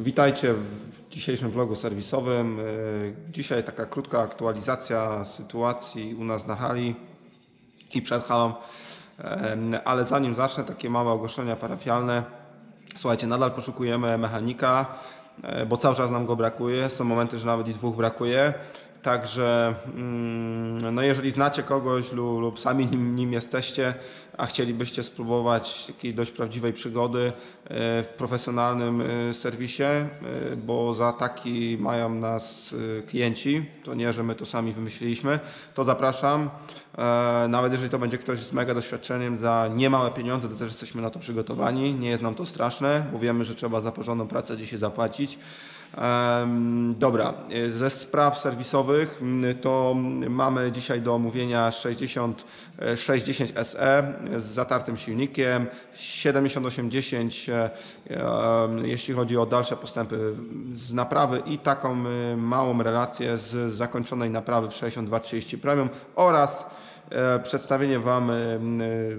Witajcie w dzisiejszym vlogu serwisowym. Yy, Dzisiaj taka krótka aktualizacja sytuacji u nas na hali i przed halą. Em, Ale zanim zacznę, takie małe ogłoszenia parafialne. Słuchajcie, nadal poszukujemy mechanika, e, bo cały czas nam go brakuje. Są momenty, że nawet i dwóch brakuje. Także, mm, no jeżeli znacie kogoś lub, lub sami nim, nim jesteście, a chcielibyście spróbować takiej dość prawdziwej przygody e, w profesjonalnym e, serwisie, e, bo za taki mają nas klienci, to nie, że my to sami wymyśliliśmy, to zapraszam. Nawet jeżeli to będzie ktoś z mega doświadczeniem za niemałe pieniądze, to też jesteśmy na to przygotowani. Nie jest nam to straszne, bo wiemy, że trzeba za porządną pracę dzisiaj zapłacić. Dobra, ze spraw serwisowych to mamy dzisiaj do omówienia 6610 SE z zatartym silnikiem, 7810 e, jeśli chodzi o dalsze postępy z naprawy i taką e, małą relację z zakończonej naprawy w 6230 Premium oraz e, przedstawienie Wam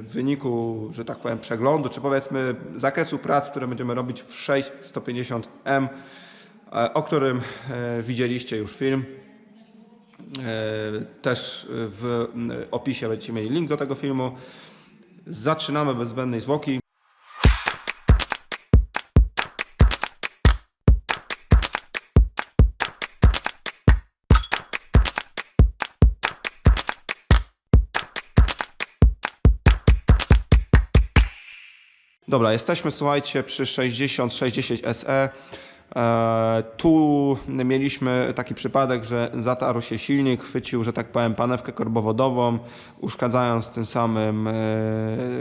wyniku, że tak powiem, przeglądu, czy powiedzmy zakresu prac, które będziemy robić w 6150M, e, o którym e, widzieliście już film. E, Też w opisie będziecie mieli link do tego filmu. Zaczynamy bez zbędnej zwłoki. Dobra, jesteśmy, słuchajcie, przy 6060 SE. E, tu mieliśmy taki przypadek, że zatarł się silnik, chwycił, że tak powiem, panewkę korbowodową, uszkadzając tym samym e,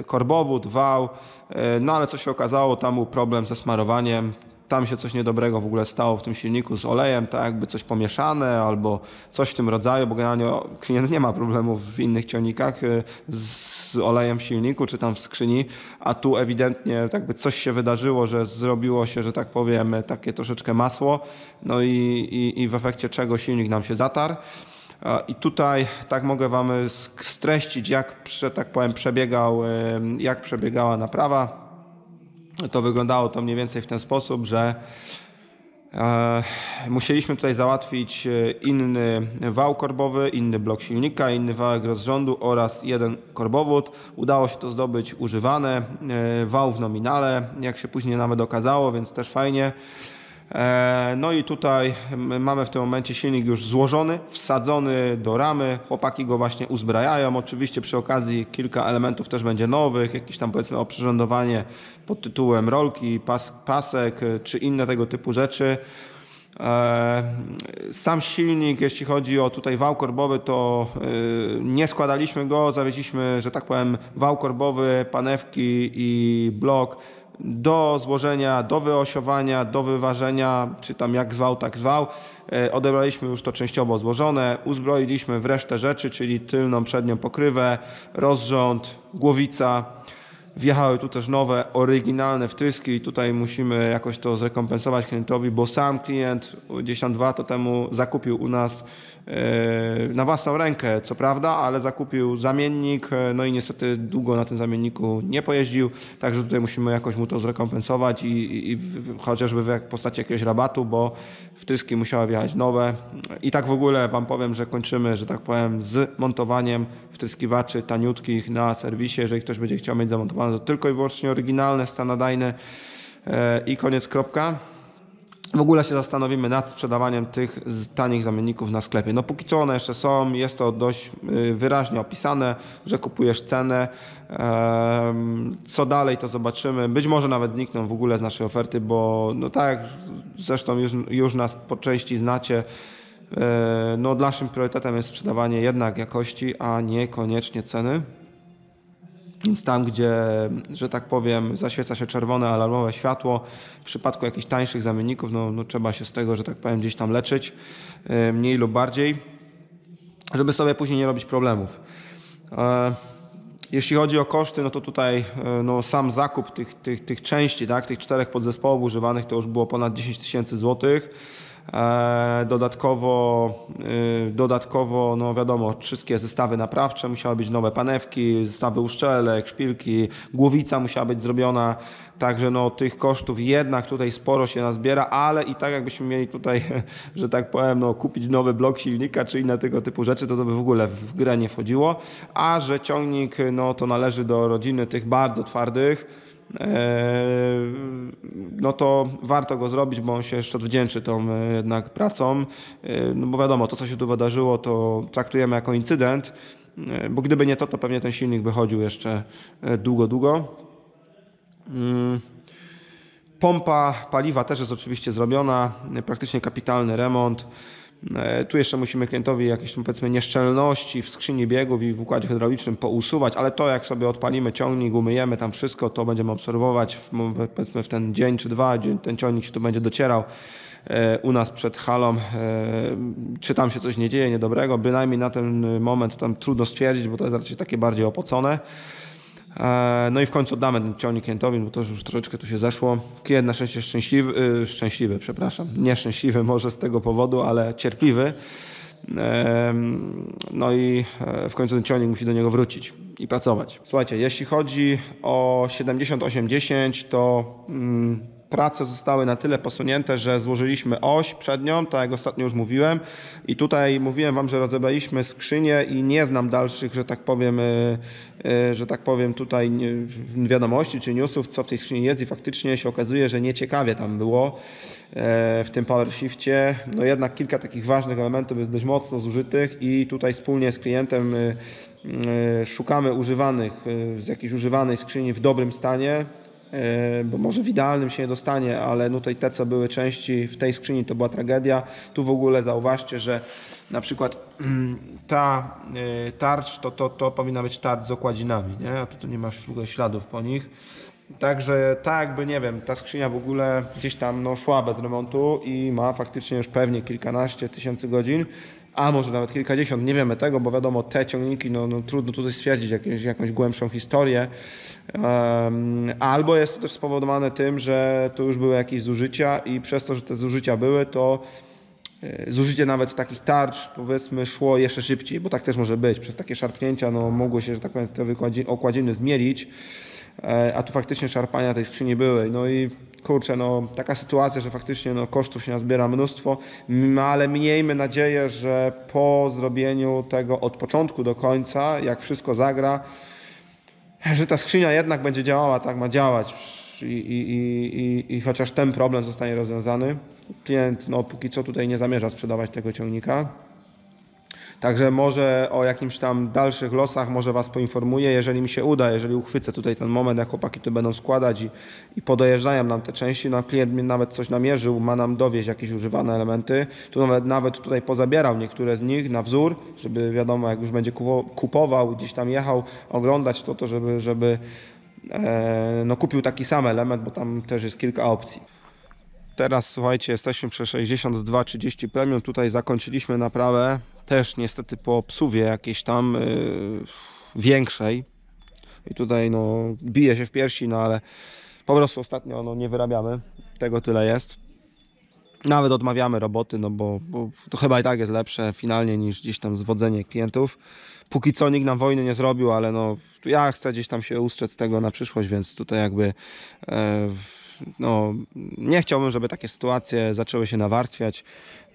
korbowód, wał. E, no ale co się okazało, tam był problem ze smarowaniem. Tam się coś niedobrego w ogóle stało w tym silniku z olejem, tak jakby coś pomieszane albo coś w tym rodzaju, bo generalnie klient nie ma problemów w innych ciągnikach y, z, olejem w silniku czy tam w skrzyni, a tu ewidentnie jakby coś się wydarzyło, że zrobiło się, że tak powiem, takie troszeczkę masło, no i, i, i w efekcie czego silnik nam się zatarł. I tutaj tak mogę Wam streścić, jak, tak powiem, przebiegał, jak przebiegała naprawa to wyglądało to mniej więcej w ten sposób, że e, musieliśmy tutaj załatwić e, inny wał korbowy, inny blok silnika, inny wałek rozrządu oraz jeden korbowód. Udało się to zdobyć używane, e, wał w nominale, jak się później nawet okazało, więc też fajnie. E, No i tutaj mamy w tym momencie silnik już złożony, wsadzony do ramy. Chłopaki go właśnie uzbrajają. Oczywiście przy okazji kilka elementów też będzie nowych, jakieś tam powiedzmy oprzyrządowanie pod tytułem rolki, pas, pasek e, czy inne tego typu rzeczy. E, Sam silnik, jeśli chodzi o tutaj wał korbowy, to nie składaliśmy go, zawieźliśmy, że tak powiem, wał korbowy, panewki i blok do złożenia, do wyosiowania, do wyważenia, czy tam jak zwał, tak zwał. E, Odebraliśmy już to częściowo złożone, uzbroiliśmy w resztę rzeczy, czyli tylną, przednią pokrywę, rozrząd, głowica. Wjechały tu też nowe, oryginalne wtryski i tutaj musimy jakoś to zrekompensować klientowi, bo sam klient gdzieś tam dwa lata temu zakupił u nas e, na własną rękę, co prawda, ale zakupił zamiennik, e, no i niestety długo na tym zamienniku nie pojeździł, także tutaj musimy jakoś mu to zrekompensować i, i, i chociażby w postaci jakiegoś rabatu, bo wtryski musiały wjechać nowe. I tak w ogóle Wam powiem, że kończymy, że tak powiem, z montowaniem wtryskiwaczy taniutkich na serwisie. Jeżeli ktoś będzie chciał mieć zamontowane, tylko i wyłącznie oryginalne, stanadajne e, i koniec, kropka. W ogóle się zastanowimy nad sprzedawaniem tych tanich zamienników na sklepie. No póki co one jeszcze są, jest to dość y, wyraźnie opisane, że kupujesz cenę. Co dalej to zobaczymy. Być może nawet znikną w ogóle z naszej oferty, bo no tak zresztą już, już nas po części znacie, e, no naszym priorytetem jest sprzedawanie jednak jakości, a niekoniecznie ceny. Więc tam, gdzie, że tak powiem, zaświeca się czerwone alarmowe światło, w przypadku jakichś tańszych zamienników, no, no trzeba się z tego, że tak powiem, gdzieś tam leczyć, e, mniej lub bardziej, żeby sobie później nie robić problemów. E, Jeśli chodzi o koszty, no to tutaj e, no, sam zakup tych, tych, tych części, tak, tych czterech podzespołów używanych to już było ponad 10 tysięcy złotych. E, dodatkowo, y, dodatkowo, no wiadomo, wszystkie zestawy naprawcze, musiały być nowe panewki, zestawy uszczelek, szpilki, głowica musiała być zrobiona, także no tych kosztów jednak tutaj sporo się nazbiera, ale i tak jakbyśmy mieli tutaj, że tak powiem, no kupić nowy blok silnika czy inne tego typu rzeczy, to to by w ogóle w grę nie wchodziło, a że ciągnik, no to należy do rodziny tych bardzo twardych, no to warto go zrobić, bo on się jeszcze odwdzięczy tą e, jednak pracą. E, No bo wiadomo, to co się tu wydarzyło, to traktujemy jako incydent, e, bo gdyby nie to, to pewnie ten silnik by chodził jeszcze e, długo, długo. Mm. Pompa paliwa też jest oczywiście zrobiona, praktycznie kapitalny remont. E, Tu jeszcze musimy klientowi jakieś tam, powiedzmy nieszczelności w skrzyni biegów i w układzie hydraulicznym pousuwać, ale to jak sobie odpalimy ciągnik, umyjemy tam wszystko, to będziemy obserwować w, powiedzmy w ten dzień czy dwa, ten ciągnik tu będzie docierał e, u nas przed halą, e, czy tam się coś nie dzieje niedobrego, bynajmniej na ten moment tam trudno stwierdzić, bo to jest raczej takie bardziej opocone. E, No i w końcu oddamy ten ciągnik klientowi, bo to już troszeczkę tu się zeszło. Klient na szczęście szczęśliwy, y, szczęśliwy, przepraszam, nieszczęśliwy może z tego powodu, ale cierpliwy. No i e, w końcu ten ciągnik musi do niego wrócić i pracować. Słuchajcie, jeśli chodzi o 7810, to mm, prace zostały na tyle posunięte, że złożyliśmy oś przednią, tak jak ostatnio już mówiłem. I tutaj mówiłem Wam, że rozebraliśmy skrzynię i nie znam dalszych, że tak powiem, y, y, że tak powiem tutaj wiadomości czy newsów, co w tej skrzyni jest i faktycznie się okazuje, że nieciekawie tam było e, w tym PowerShifcie. No jednak kilka takich ważnych elementów jest dość mocno zużytych i tutaj wspólnie z klientem y, szukamy używanych, z jakiejś używanej skrzyni w dobrym stanie, bo może w idealnym się nie dostanie, ale no tutaj te, co były części w tej skrzyni, to była tragedia. Tu w ogóle zauważcie, że na przykład mm, ta e, tarcz, to, to, to powinna być tarcz z okładzinami, nie? a tu, nie ma w ogóle śladów po nich. Także tak jakby, nie wiem, ta skrzynia w ogóle gdzieś tam no, szła bez remontu i ma faktycznie już pewnie kilkanaście tysięcy godzin, a może nawet kilkadziesiąt, nie wiemy tego, bo wiadomo, te ciągniki, no, no trudno tutaj stwierdzić jakieś, jakąś głębszą historię. Em, albo jest to też spowodowane tym, że to już były jakieś zużycia i przez to, że te zużycia były, to e, zużycie nawet takich tarcz, powiedzmy, szło jeszcze szybciej, bo tak też może być. Przez takie szarpnięcia no, mogło się, że tak powiem, te okładziny zmielić, e, a tu faktycznie szarpania tej skrzyni były. No i kurczę, no, taka sytuacja, że faktycznie no, kosztów się nazbiera mnóstwo, ale miejmy nadzieję, że po zrobieniu tego od początku do końca, jak wszystko zagra, że ta skrzynia jednak będzie działała tak ma działać i, i, i, i chociaż ten problem zostanie rozwiązany. Klient no, póki co tutaj nie zamierza sprzedawać tego ciągnika. Także może o jakimś tam dalszych losach może Was poinformuję, jeżeli mi się uda, jeżeli uchwycę tutaj ten moment, jak chłopaki tu będą składać i, i podojeżdżają nam te części. No, klient mi nawet coś namierzył, ma nam dowieść jakieś używane elementy. Tu nawet, nawet tutaj pozabierał niektóre z nich na wzór, żeby wiadomo, jak już będzie kupo- kupował, gdzieś tam jechał oglądać to, to żeby, żeby e, no, kupił taki sam element, bo tam też jest kilka opcji. Teraz słuchajcie, jesteśmy przy 62.30 premium. Tutaj zakończyliśmy naprawę. Też niestety po obsuwie jakiejś tam yy, większej. I tutaj no bije się w piersi, no ale po prostu ostatnio no, nie wyrabiamy. Tego tyle jest. Nawet odmawiamy roboty, no bo, bo to chyba i tak jest lepsze finalnie niż gdzieś tam zwodzenie klientów. Póki co nikt nam wojny nie zrobił, ale no ja chcę gdzieś tam się ustrzec tego na przyszłość, więc tutaj jakby e, no, nie chciałbym, żeby takie sytuacje zaczęły się nawarstwiać.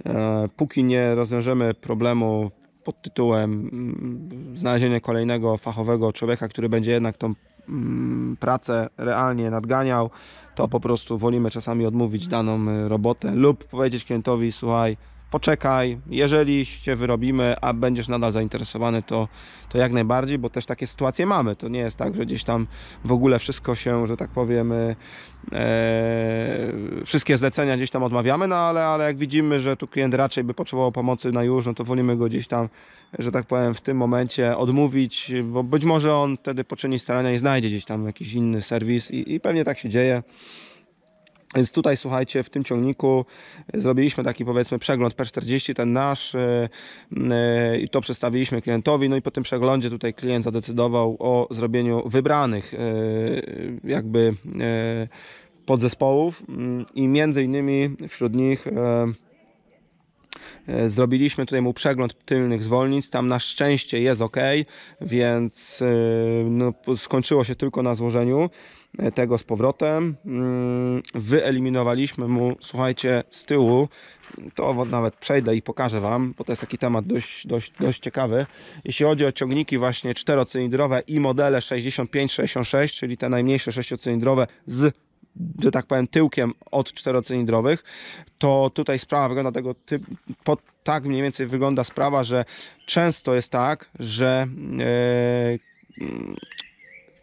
E, póki nie rozwiążemy problemu pod tytułem mm, znalezienie kolejnego fachowego człowieka, który będzie jednak tą mm, pracę realnie nadganiał, to po prostu wolimy czasami odmówić daną y, robotę lub powiedzieć klientowi, słuchaj, poczekaj, jeżeli się wyrobimy, a będziesz nadal zainteresowany, to, to jak najbardziej, bo też takie sytuacje mamy. To nie jest tak, że gdzieś tam w ogóle wszystko się, że tak powiem, e, wszystkie zlecenia gdzieś tam odmawiamy, no ale, ale jak widzimy, że tu klient raczej by potrzebował pomocy na już, no to wolimy go gdzieś tam, że tak powiem, w tym momencie odmówić, bo być może on wtedy poczyni starania i znajdzie gdzieś tam jakiś inny serwis i, i pewnie tak się dzieje. Więc tutaj słuchajcie, w tym ciągniku zrobiliśmy taki powiedzmy przegląd P40, ten nasz e, e, i to przedstawiliśmy klientowi. No i po tym przeglądzie tutaj klient zadecydował o zrobieniu wybranych e, jakby e, podzespołów mm, i między innymi wśród nich e, E, Zrobiliśmy tutaj mu przegląd tylnych zwolnic, tam na szczęście jest ok, więc e, no, skończyło się tylko na złożeniu e, tego z powrotem. Mm, Wyeliminowaliśmy mu, słuchajcie, z tyłu, to nawet przejdę i pokażę Wam, bo to jest taki temat dość, dość, dość ciekawy. Jeśli chodzi o ciągniki właśnie czterocylindrowe i modele 65-66, czyli te najmniejsze sześciocylindrowe z że tak powiem, tyłkiem od czterocylindrowych, to tutaj sprawa wygląda tego typu, po, tak mniej więcej wygląda sprawa, że często jest tak, że mm,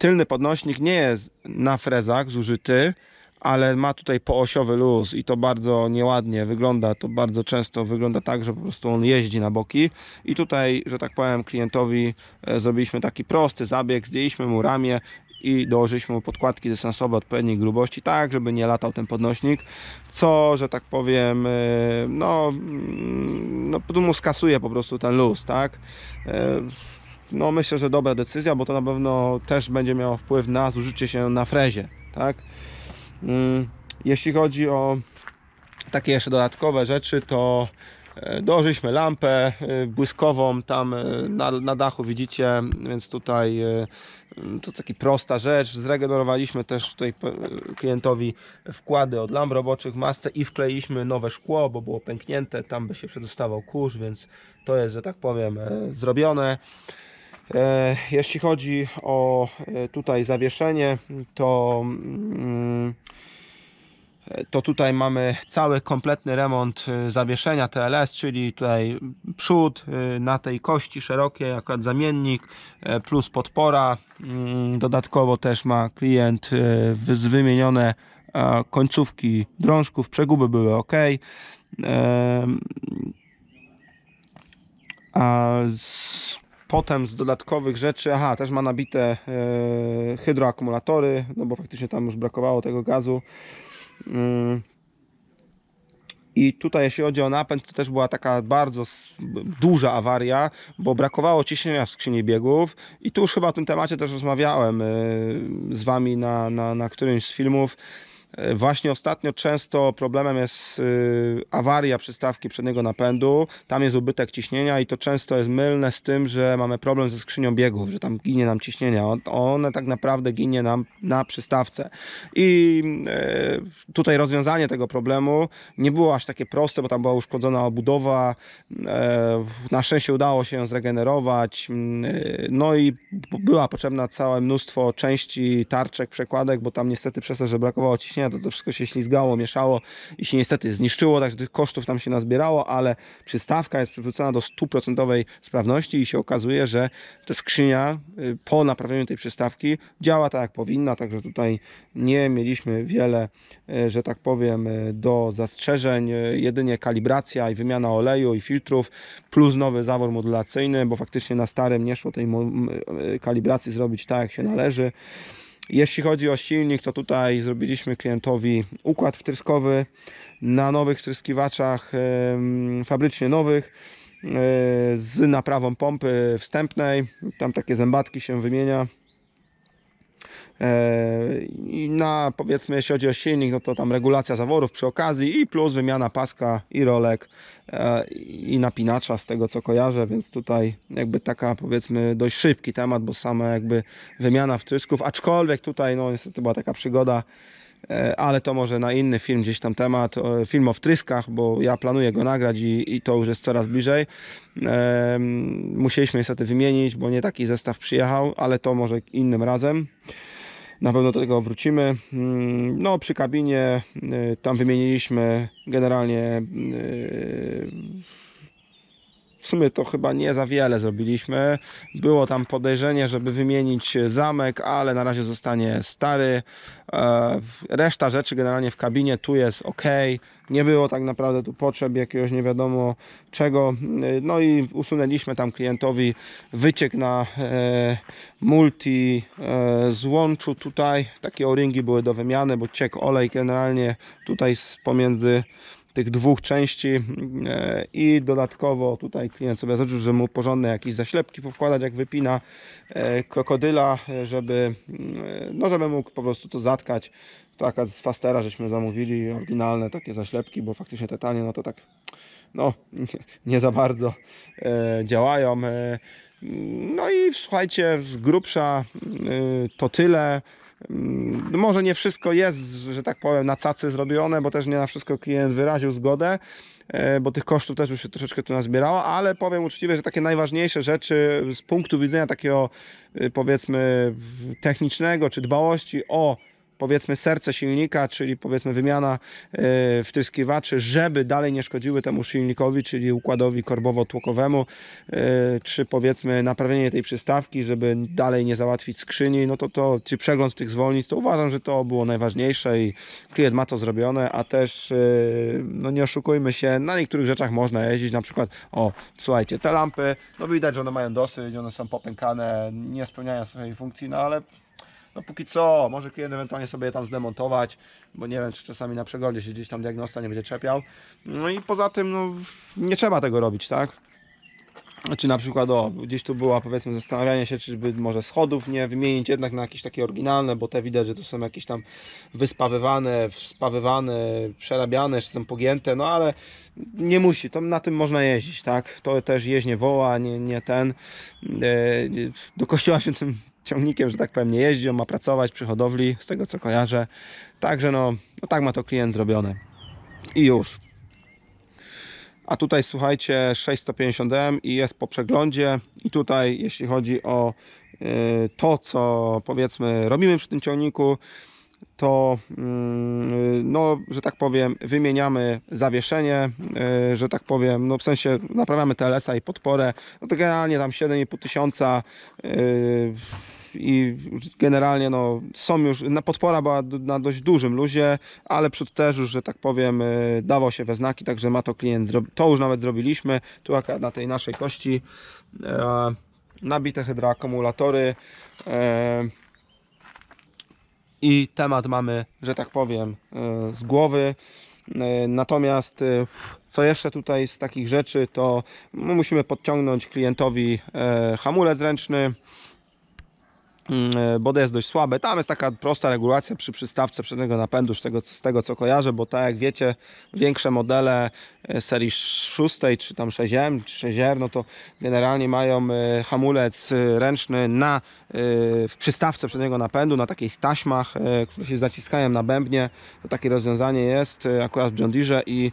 tylny podnośnik nie jest na frezach zużyty, ale ma tutaj poosiowy luz i to bardzo nieładnie wygląda. To bardzo często wygląda tak, że po prostu on jeździ na boki. I tutaj, że tak powiem, klientowi e, zrobiliśmy taki prosty zabieg, zdjęliśmy mu ramię i dołożyliśmy mu podkładki dystansowe odpowiedniej grubości, tak, żeby nie latał ten podnośnik, co, że tak powiem, e, no, mm, no tu mu skasuje po prostu ten luz, tak. No myślę, że dobra decyzja, bo to na pewno też będzie miało wpływ na zużycie się na frezie, tak. Mm, Jeśli chodzi o takie jeszcze dodatkowe rzeczy, to e, dołożyliśmy lampę e, błyskową tam e, na, na dachu, widzicie, więc tutaj mm, to taki prosta rzecz. Zregenerowaliśmy też tutaj klientowi wkłady od lamp roboczych w masce i wkleiliśmy nowe szkło, bo było pęknięte, tam by się przedostawał kurz, więc to jest, że tak powiem, zrobione. E, Jeśli chodzi o e, tutaj zawieszenie, to mm, to tutaj mamy cały kompletny remont y, zawieszenia TLS, czyli tutaj przód na tej kości szerokiej, akurat zamiennik, plus podpora. Mm, Dodatkowo też ma klient wy- wymienione e, końcówki drążków, przeguby były ok. A potem z dodatkowych rzeczy, aha, też ma nabite e, hydroakumulatory, no bo faktycznie tam już brakowało tego gazu. Mm. I tutaj, jeśli chodzi o napęd, to też była taka bardzo duża awaria, bo brakowało ciśnienia w skrzyni biegów. I tu już chyba o tym temacie też rozmawiałem y, z Wami na, na, na którymś z filmów. Y, Właśnie ostatnio często problemem jest y, awaria przystawki przedniego napędu. Tam jest ubytek ciśnienia i to często jest mylne z tym, że mamy problem ze skrzynią biegów, że tam ginie nam ciśnienia. On- One tak naprawdę ginie nam na przystawce. I e, tutaj rozwiązanie tego problemu nie było aż takie proste, bo tam była uszkodzona obudowa. E, na szczęście udało się ją zregenerować. Mm, e, No i była potrzebna całe mnóstwo części, tarczek, przekładek, bo tam niestety przez to, że brakowało ciśnienia, to to wszystko się ślizgało, mieszało i się niestety zniszczyło, także tych kosztów tam się nazbierało, ale przystawka jest przywrócona do 100% sprawności i się okazuje, że ta skrzynia y, po naprawieniu tej przystawki działa tak jak powinna, także tutaj nie mieliśmy wiele, y, że tak powiem, y, do zastrzeżeń, jedynie kalibracja i wymiana oleju i filtrów, plus nowy zawór modulacyjny, bo faktycznie na starym nie szło tej kalibracji zrobić tak jak się należy. Jeśli chodzi o silnik, to tutaj zrobiliśmy klientowi układ wtryskowy na nowych wtryskiwaczach fabrycznie nowych e, z naprawą pompy wstępnej. Tam takie zębatki się wymienia. E, I na powiedzmy, jeśli chodzi o silnik, no to tam regulacja zaworów przy okazji i plus wymiana paska i rolek e, i napinacza z tego co kojarzę, więc tutaj jakby taka powiedzmy dość szybki temat, bo sama jakby wymiana wtrysków, aczkolwiek tutaj no niestety była taka przygoda, e, ale to może na inny film gdzieś tam temat, film o wtryskach, bo ja planuję go nagrać i, i to już jest coraz bliżej. Musieliśmy niestety wymienić, bo nie taki zestaw przyjechał, ale to może innym razem. Na pewno do tego wrócimy. Mm, No, przy kabinie y, tam wymieniliśmy generalnie. W sumie to chyba nie za wiele zrobiliśmy. Było tam podejrzenie, żeby wymienić zamek, ale na razie zostanie stary. E, Reszta rzeczy generalnie w kabinie tu jest ok. Nie było tak naprawdę tu potrzeb jakiegoś nie wiadomo czego. Y, No i usunęliśmy tam klientowi wyciek na e, multi e, złączu tutaj. Takie o-ringi były do wymiany, bo ciekł olej generalnie tutaj pomiędzy tych dwóch części e, i dodatkowo tutaj klient sobie zażyczył, że mu porządne jakieś zaślepki powkładać jak wypina e, krokodyla, e, żeby, mm, no żeby mógł po prostu to zatkać. Taka z Fastera żeśmy zamówili, oryginalne takie zaślepki, bo faktycznie te tanie, no to tak no, nie, za bardzo działają. No i słuchajcie, z grubsza to tyle. Mm, Może nie wszystko jest, że tak powiem, na cacy zrobione, bo też nie na wszystko klient wyraził zgodę, e, bo tych kosztów też już się troszeczkę tu nazbierało, ale powiem uczciwie, że takie najważniejsze rzeczy z punktu widzenia takiego e, powiedzmy technicznego czy dbałości o powiedzmy serce silnika, czyli powiedzmy wymiana e, wtryskiwaczy, żeby dalej nie szkodziły temu silnikowi, czyli układowi korbowo-tłokowemu, e, czy powiedzmy naprawienie tej przystawki, żeby dalej nie załatwić skrzyni, no to to, czy przegląd tych zwolnic, to uważam, że to było najważniejsze i klient ma to zrobione, a też e, no nie oszukujmy się, na niektórych rzeczach można jeździć, na przykład, o słuchajcie, te lampy, no widać, że one mają dosyć, one są popękane, nie spełniają swojej funkcji, no ale no póki co, może klient ewentualnie sobie je tam zdemontować, bo nie wiem, czy czasami na przeglądzie się gdzieś tam diagnosta nie będzie czepiał. No i poza tym, no nie trzeba tego robić, tak? Czy na przykład, o, gdzieś tu była powiedzmy zastanawianie się, czy by może schodów nie wymienić jednak na jakieś takie oryginalne, bo te widać, że to są jakieś tam wyspawywane, wspawywane, przerabiane, czy są pogięte, no ale nie musi, to na tym można jeździć, tak? To też jeźdźnie woła, nie, nie ten. E, Do kościoła się tym ciągnikiem, że tak powiem, nie jeździ, on ma pracować przy hodowli, z tego co kojarzę. Także no, no tak ma to klient zrobione. I już. A tutaj słuchajcie 650M i jest po przeglądzie i tutaj jeśli chodzi o y, to co powiedzmy robimy przy tym ciągniku to mm, no, że tak powiem wymieniamy zawieszenie, y, że tak powiem, no w sensie naprawiamy TLS-a i podporę, no to generalnie tam 7,5 tysiąca y, i generalnie no, są już, na podpora była na dość dużym luzie, ale przód też już, że tak powiem, y, dawał się we znaki, także ma to klient, to już nawet zrobiliśmy, tu na tej naszej kości nabite hydroakumulatory i temat mamy, że tak powiem, e, z głowy. E, Natomiast e, co jeszcze tutaj z takich rzeczy, to musimy podciągnąć klientowi hamulec ręczny, bo to jest dość słabe. Tam jest taka prosta regulacja przy przystawce przedniego napędu, z tego, z tego co kojarzę, bo tak jak wiecie, większe modele e, serii 6 czy tam 6M, czy 6R, no to generalnie mają e, hamulec e, ręczny na e, w przystawce przedniego napędu, na takich taśmach, e, które się zaciskają na bębnie. To takie rozwiązanie jest e, akurat w John Deere i,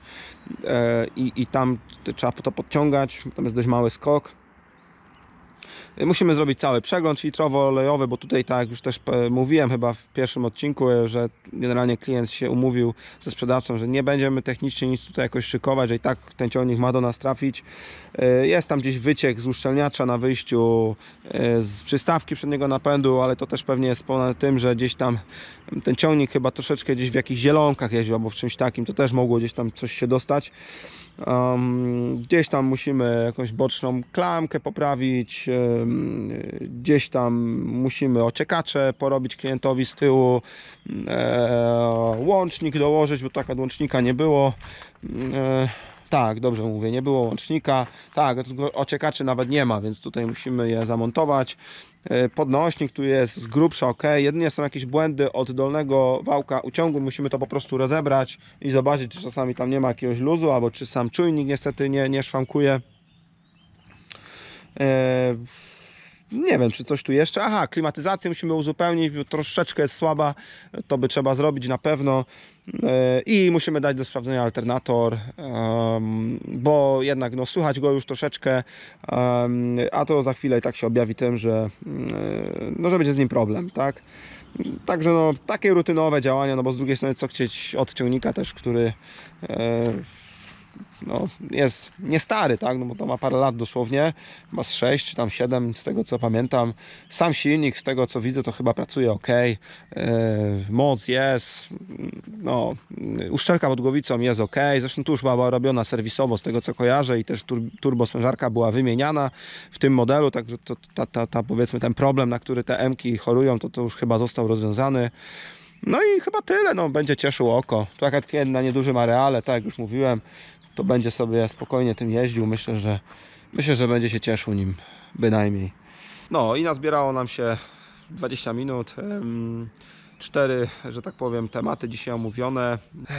e, i, i tam trzeba to podciągać, tam jest dość mały skok. Musimy zrobić cały przegląd filtrowo-olejowy, bo tutaj, tak jak już też e, mówiłem chyba w pierwszym odcinku, e, że generalnie klient się umówił ze sprzedawcą, że nie będziemy technicznie nic tutaj jakoś szykować, że i tak ten ciągnik ma do nas trafić. E, Jest tam gdzieś wyciek z uszczelniacza na wyjściu z przystawki przedniego napędu, ale to też pewnie jest ponad tym, że gdzieś tam ten ciągnik chyba troszeczkę gdzieś w jakichś zielonkach jeździł albo w czymś takim, to też mogło gdzieś tam coś się dostać. Um, gdzieś tam musimy jakąś boczną klamkę poprawić, gdzieś tam musimy ociekacze porobić klientowi z tyłu, e, łącznik dołożyć, bo taka łącznika nie było. E, tak, dobrze mówię, nie było łącznika. Tak, ociekaczy nawet nie ma, więc tutaj musimy je zamontować. E, Podnośnik tu jest z grubsza ok. Jedynie są jakieś błędy od dolnego wałka uciągu. Musimy to po prostu rozebrać i zobaczyć, czy czasami tam nie ma jakiegoś luzu, albo czy sam czujnik niestety nie, nie szwankuje. E, nie wiem, czy coś tu jeszcze. Aha, klimatyzację musimy uzupełnić, troszeczkę jest słaba. To by trzeba zrobić na pewno. E, I musimy dać do sprawdzenia alternator, em, bo jednak no, słychać go już troszeczkę, em, a to za chwilę i tak się objawi tym, że, mm, no, że będzie z nim problem, tak? Także no, takie rutynowe działania, no bo z drugiej strony co chcieć od ciągnika też, który e, no, jest nie stary, tak, no bo to ma parę lat dosłownie, ma z 6 czy tam 7 z tego co pamiętam. Sam silnik z tego co widzę to chyba pracuje ok, e, moc jest, no, uszczelka pod głowicą jest ok, zresztą tu już była robiona serwisowo z tego co kojarzę i też tur, turbosprężarka była wymieniana w tym modelu, także to, ta, ta, ta, powiedzmy ten problem, na który te M-ki chorują, to, to już chyba został rozwiązany. No i chyba tyle, no będzie cieszył oko. Tu klient na niedużym areale, tak jak już mówiłem, to będzie sobie spokojnie tym jeździł. Myślę, że myślę, że będzie się cieszył nim bynajmniej. No i nazbierało nam się 20 minut. Cztery, że tak powiem, tematy dzisiaj omówione.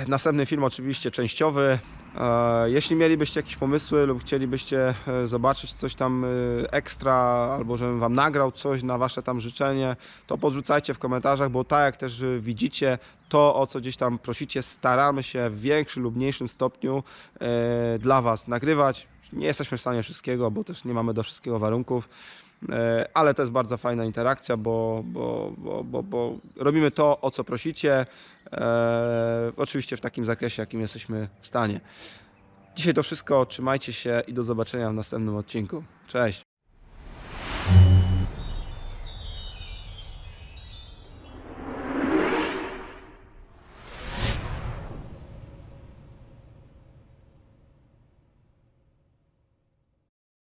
Następny film oczywiście częściowy. E, Jeśli mielibyście jakieś pomysły lub chcielibyście e, zobaczyć coś tam e, ekstra, albo żebym Wam nagrał coś na Wasze tam życzenie, to podrzucajcie w komentarzach, bo tak jak też widzicie, to o co gdzieś tam prosicie, staramy się w większym lub mniejszym stopniu dla Was nagrywać. Nie jesteśmy w stanie wszystkiego, bo też nie mamy do wszystkiego warunków. E, ale to jest bardzo fajna interakcja, bo, bo, bo, bo, bo robimy to, o co prosicie, e, oczywiście w takim zakresie, jakim jesteśmy w stanie. Dzisiaj to wszystko, trzymajcie się i do zobaczenia w następnym odcinku. Cześć!